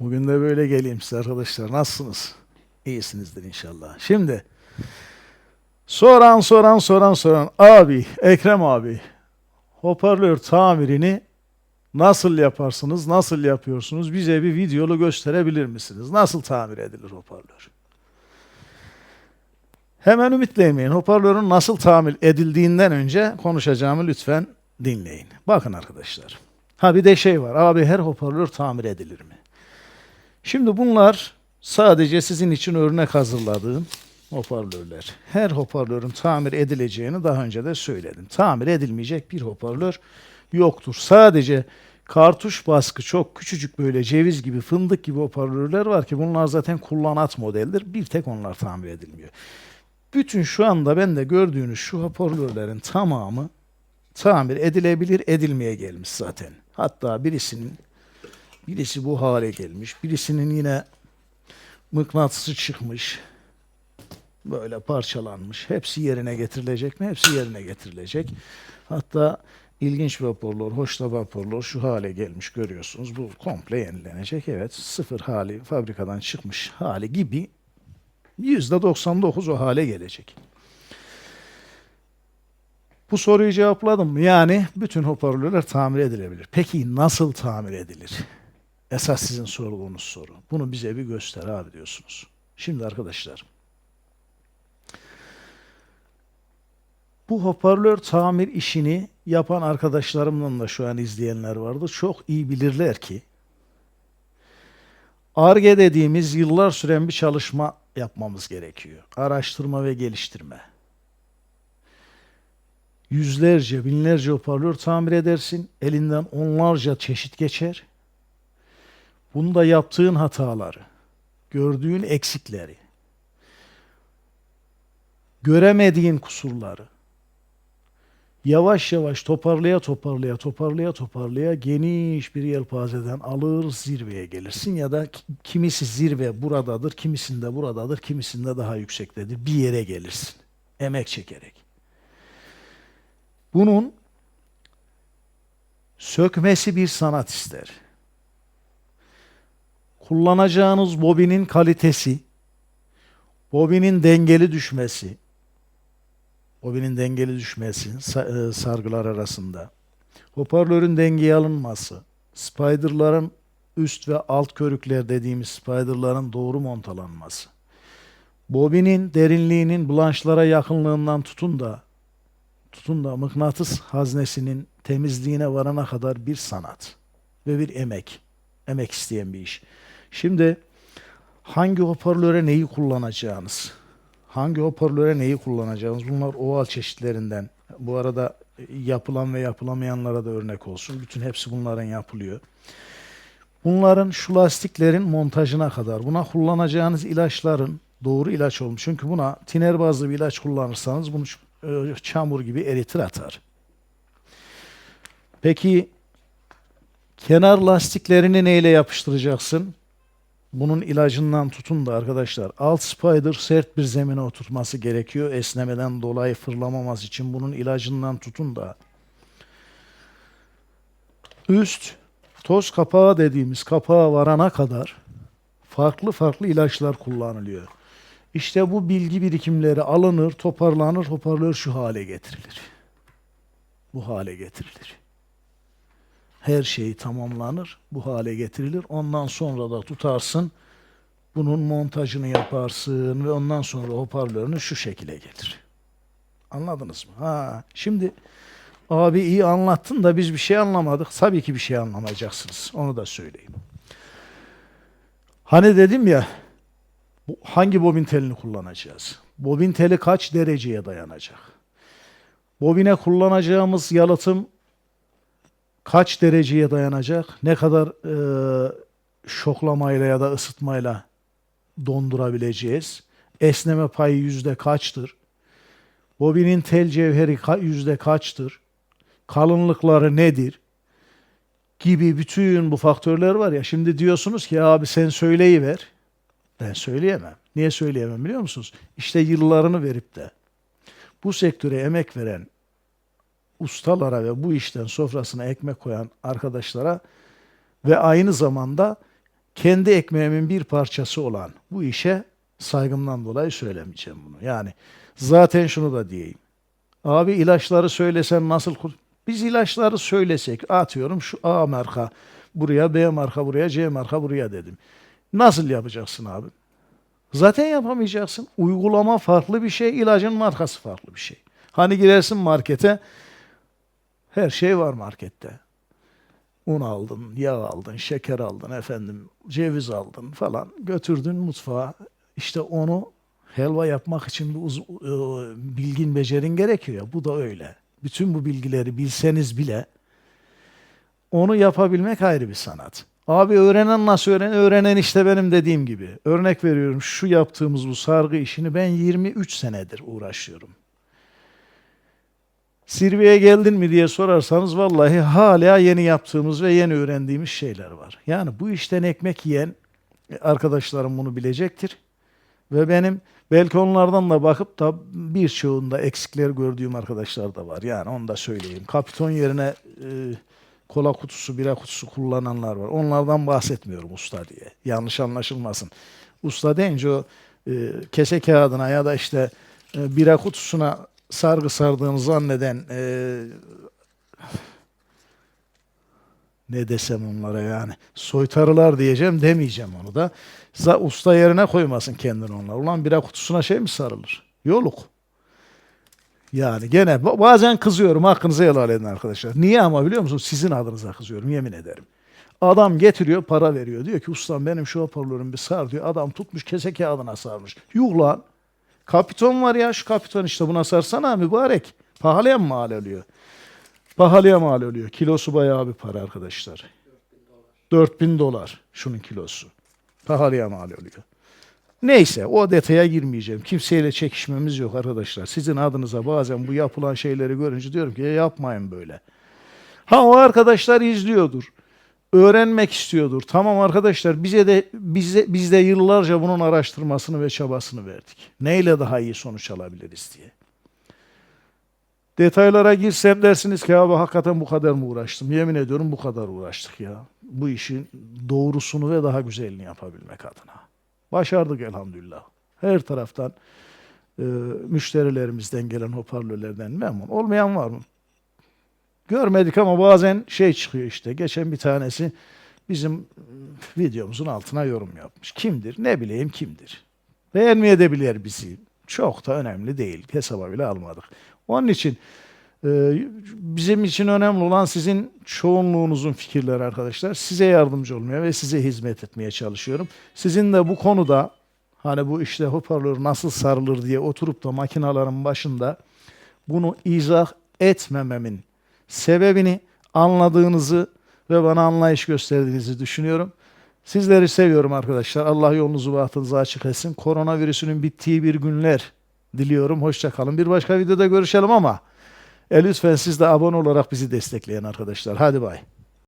Bugün de böyle geleyim size arkadaşlar. Nasılsınız? İyisinizdir inşallah. Şimdi soran soran soran soran abi Ekrem abi hoparlör tamirini nasıl yaparsınız? Nasıl yapıyorsunuz? Bize bir videolu gösterebilir misiniz? Nasıl tamir edilir hoparlör? Hemen ümitlemeyin. Hoparlörün nasıl tamir edildiğinden önce konuşacağımı lütfen dinleyin. Bakın arkadaşlar. Ha bir de şey var. Abi her hoparlör tamir edilir mi? Şimdi bunlar sadece sizin için örnek hazırladığım hoparlörler. Her hoparlörün tamir edileceğini daha önce de söyledim. Tamir edilmeyecek bir hoparlör yoktur. Sadece kartuş baskı çok küçücük böyle ceviz gibi fındık gibi hoparlörler var ki bunlar zaten kullanat modeldir. Bir tek onlar tamir edilmiyor. Bütün şu anda bende gördüğünüz şu hoparlörlerin tamamı tamir edilebilir edilmeye gelmiş zaten. Hatta birisinin birisi bu hale gelmiş. Birisinin yine mıknatısı çıkmış. Böyle parçalanmış. Hepsi yerine getirilecek mi? Hepsi yerine getirilecek. Hatta ilginç bir hoparlör, hoş da bir hoparlör şu hale gelmiş görüyorsunuz. Bu komple yenilenecek. Evet sıfır hali fabrikadan çıkmış hali gibi %99 o hale gelecek. Bu soruyu cevapladım mı? Yani bütün hoparlörler tamir edilebilir. Peki nasıl tamir edilir? Esas sizin sorduğunuz soru. Bunu bize bir göster abi diyorsunuz. Şimdi arkadaşlar. Bu hoparlör tamir işini yapan arkadaşlarımdan da şu an izleyenler vardı. Çok iyi bilirler ki ARGE dediğimiz yıllar süren bir çalışma yapmamız gerekiyor. Araştırma ve geliştirme. Yüzlerce, binlerce hoparlör tamir edersin. Elinden onlarca çeşit geçer. Bunda yaptığın hataları, gördüğün eksikleri, göremediğin kusurları yavaş yavaş toparlaya toparlaya toparlaya toparlaya geniş bir yelpazeden alır zirveye gelirsin ya da ki- kimisi zirve buradadır, kimisinde buradadır, kimisinde daha yüksektedir. Bir yere gelirsin. Emek çekerek. Bunun sökmesi bir sanat ister kullanacağınız bobinin kalitesi, bobinin dengeli düşmesi, bobinin dengeli düşmesi e, sargılar arasında, hoparlörün dengeye alınması, spiderların üst ve alt körükler dediğimiz spiderların doğru montalanması, bobinin derinliğinin blanşlara yakınlığından tutun da tutun da mıknatıs haznesinin temizliğine varana kadar bir sanat ve bir emek. Emek isteyen bir iş. Şimdi hangi hoparlöre neyi kullanacağınız, hangi hoparlöre neyi kullanacağınız bunlar oval çeşitlerinden. Bu arada yapılan ve yapılamayanlara da örnek olsun. Bütün hepsi bunların yapılıyor. Bunların şu lastiklerin montajına kadar buna kullanacağınız ilaçların doğru ilaç olmuş. Çünkü buna tiner bazlı bir ilaç kullanırsanız bunu e, çamur gibi eritir atar. Peki kenar lastiklerini neyle yapıştıracaksın? Bunun ilacından tutun da arkadaşlar alt spider sert bir zemine oturtması gerekiyor. Esnemeden dolayı fırlamaması için bunun ilacından tutun da üst toz kapağı dediğimiz kapağa varana kadar farklı farklı ilaçlar kullanılıyor. İşte bu bilgi birikimleri alınır, toparlanır, hoparlör şu hale getirilir. Bu hale getirilir her şey tamamlanır, bu hale getirilir. Ondan sonra da tutarsın, bunun montajını yaparsın ve ondan sonra hoparlörünü şu şekilde gelir. Anladınız mı? Ha, şimdi abi iyi anlattın da biz bir şey anlamadık. Tabii ki bir şey anlamayacaksınız. Onu da söyleyeyim. Hani dedim ya, hangi bobin telini kullanacağız? Bobin teli kaç dereceye dayanacak? Bobine kullanacağımız yalıtım kaç dereceye dayanacak? Ne kadar e, şoklamayla ya da ısıtmayla dondurabileceğiz? Esneme payı yüzde kaçtır? Bobinin tel cevheri ka- yüzde kaçtır? Kalınlıkları nedir? Gibi bütün bu faktörler var ya. Şimdi diyorsunuz ki abi sen söyleyiver. Ben söyleyemem. Niye söyleyemem biliyor musunuz? İşte yıllarını verip de bu sektöre emek veren ustalara ve bu işten sofrasına ekmek koyan arkadaşlara ve aynı zamanda kendi ekmeğimin bir parçası olan bu işe saygımdan dolayı söylemeyeceğim bunu. Yani zaten şunu da diyeyim. Abi ilaçları söylesen nasıl kul- biz ilaçları söylesek atıyorum şu A marka buraya B marka buraya C marka buraya dedim. Nasıl yapacaksın abi? Zaten yapamayacaksın. Uygulama farklı bir şey, ilacın markası farklı bir şey. Hani girersin markete her şey var markette. Un aldın, yağ aldın, şeker aldın, efendim ceviz aldın falan. Götürdün mutfağa. İşte onu helva yapmak için bir uz- e, bilgin, becerin gerekiyor. Bu da öyle. Bütün bu bilgileri bilseniz bile onu yapabilmek ayrı bir sanat. Abi öğrenen nasıl öğren? Öğrenen işte benim dediğim gibi. Örnek veriyorum şu yaptığımız bu sargı işini ben 23 senedir uğraşıyorum. Zirveye geldin mi diye sorarsanız vallahi hala yeni yaptığımız ve yeni öğrendiğimiz şeyler var. Yani bu işten ekmek yiyen arkadaşlarım bunu bilecektir. Ve benim belki onlardan da bakıp da birçoğunda eksikler gördüğüm arkadaşlar da var. Yani onu da söyleyeyim. Kapiton yerine e, kola kutusu, bira kutusu kullananlar var. Onlardan bahsetmiyorum usta diye. Yanlış anlaşılmasın. Usta deyince o e, kese kağıdına ya da işte e, bira kutusuna sargı sardığını zanneden e, ne desem onlara yani soytarılar diyeceğim demeyeceğim onu da. Za- usta yerine koymasın kendini onlar. Ulan bira kutusuna şey mi sarılır? Yoluk. Yani gene ba- bazen kızıyorum hakkınızı helal edin arkadaşlar. Niye ama biliyor musunuz? Sizin adınıza kızıyorum yemin ederim. Adam getiriyor para veriyor. Diyor ki ustam benim şu hoparlörüm bir sar diyor. Adam tutmuş kese kağıdına sarmış. Yuh lan. Kapiton var ya şu kapiton işte buna sarsana mübarek. Pahalıya mı mal oluyor? Pahalıya mal oluyor. Kilosu bayağı bir para arkadaşlar. 4000 dolar şunun kilosu. Pahalıya mal oluyor. Neyse o detaya girmeyeceğim. Kimseyle çekişmemiz yok arkadaşlar. Sizin adınıza bazen bu yapılan şeyleri görünce diyorum ki "Ya yapmayın böyle. Ha o arkadaşlar izliyordur. Öğrenmek istiyordur. Tamam arkadaşlar bize de bize biz de yıllarca bunun araştırmasını ve çabasını verdik. Neyle daha iyi sonuç alabiliriz diye. Detaylara girsem dersiniz ki abi hakikaten bu kadar mı uğraştım? Yemin ediyorum bu kadar uğraştık ya. Bu işin doğrusunu ve daha güzelini yapabilmek adına. Başardık elhamdülillah. Her taraftan e, müşterilerimizden gelen hoparlörlerden memnun. Olmayan var mı? Görmedik ama bazen şey çıkıyor işte. Geçen bir tanesi bizim e, videomuzun altına yorum yapmış. Kimdir? Ne bileyim kimdir? Beğenmeyebilir bizi. Çok da önemli değil. Hesaba bile almadık. Onun için e, bizim için önemli olan sizin çoğunluğunuzun fikirleri arkadaşlar. Size yardımcı olmaya ve size hizmet etmeye çalışıyorum. Sizin de bu konuda hani bu işte hoparlör nasıl sarılır diye oturup da makinaların başında bunu izah etmememin sebebini anladığınızı ve bana anlayış gösterdiğinizi düşünüyorum. Sizleri seviyorum arkadaşlar. Allah yolunuzu bahtınızı açık etsin. Koronavirüsünün bittiği bir günler diliyorum. Hoşça kalın. Bir başka videoda görüşelim ama e, lütfen siz de abone olarak bizi destekleyin arkadaşlar. Hadi bay.